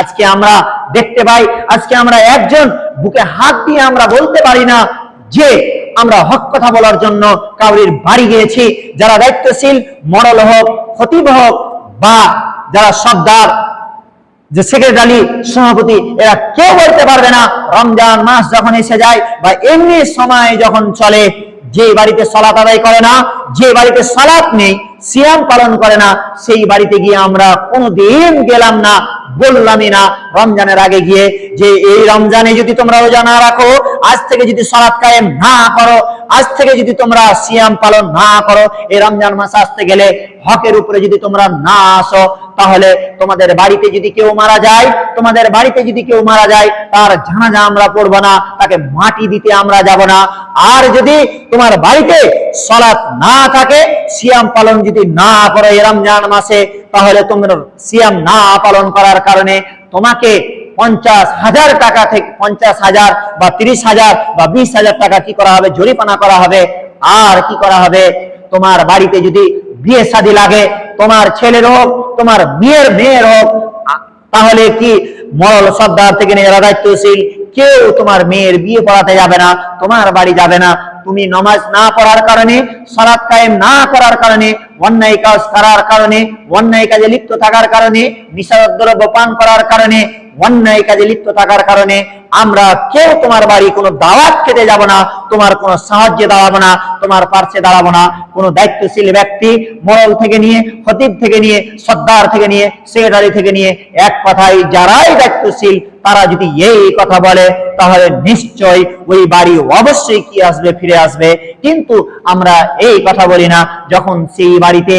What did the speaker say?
আজকে আমরা দেখতে পাই, আজকে আমরা একজন বুকে হাত দিয়ে আমরা বলতে পারি না যে আমরা হক কথা বলার জন্য কাউরির বাড়ি গিয়েছি, যারা দায়িত্বশীল মডেল হোক, খতিব হোক, বা যারা সর্দার, যে সেক্রেটারি, সভাপতি, এরা কেউ বলতে পারবে না, রমজান মাস যখন এসে যায় বা এমনি সময় যখন চলে, যে বাড়িতে সালাত আদায় করে না, যে বাড়িতে সালাত নেই, সিয়াম পালন করে না, সেই বাড়িতে গিয়ে আমরা কোনোদিন গেলাম না বললামই না। রমজানের আগে গিয়ে যে এই রমজানে যদি তোমরা রোজা না রাখো, আজ থেকে যদি সরাত কায়েম না করো, আজ থেকে যদি তোমরা সিয়াম পালন না করো, এই রমজান মাস আসতে গেলে হকের উপরে যদি তোমরা না আসো তাহলে তোমাদের বাড়িতে যদি কেউ মারা যায়, তোমাদের বাড়িতে যদি কেউ মারা যায়, তার জানাজা আমরা পড়ব না, তাকে মাটি দিতে আমরা যাব না। আর যদি তোমার বাড়িতে সলাৎ না থাকে, সিয়াম পালন যদি না করো রমজান মাসে, তাহলে তোমরা সিয়াম না পালন করার কারণে তোমাকে পঞ্চাশ হাজার টাকা থেকে, পঞ্চাশ হাজার বা তিরিশ হাজার বা বিশ হাজার টাকা কি করা হবে? জরিপানা করা হবে। আর কি করা হবে? তোমার বাড়িতে যদি বিয়ে শাদী লাগে তোমার ছেলের হোক, তোমার বিয়ের মেয়ের হোক, তাহলে কি মরল সর্দার থেকে নিয়ে যারা দায়িত্বশীল? কেউ তোমার মেয়ের বিয়ে পড়াতে যাবে না, তোমার বাড়ি যাবে না। তুমি নমাজ না পড়ার কারণে সরাত কায়েম না করার কারণে, অন্যায় কাজ করার কারণে, অন্যায় কাজে লিপ্ত থাকার কারণে নিশাদ্রব্য পান করার কারণে অন্যায় কাজে লিপ্ত থাকার কারণে আমরা কেউ তোমার বাড়ি কোনো দাওয়াত খেতে যাব না, তোমার কোনো সাহায্যে দাঁড়াবো না, তোমার পার্শ্বে দাঁড়াবো না। কোনো দায়িত্বশীল ব্যক্তি মরল থেকে নিয়ে, খতিব থেকে নিয়ে, সর্দার থেকে নিয়ে, সেক্রেটারি থেকে নিয়ে এক কথায় যারাই দায়িত্বশীল, তারা যদি এই কথা বলে, তাহলে নিশ্চয় ওই বাড়ি অবশ্যই কি আসবে, ফিরে আসবে। কিন্তু আমরা এই কথা বলি না, যখন সেই বাড়িতে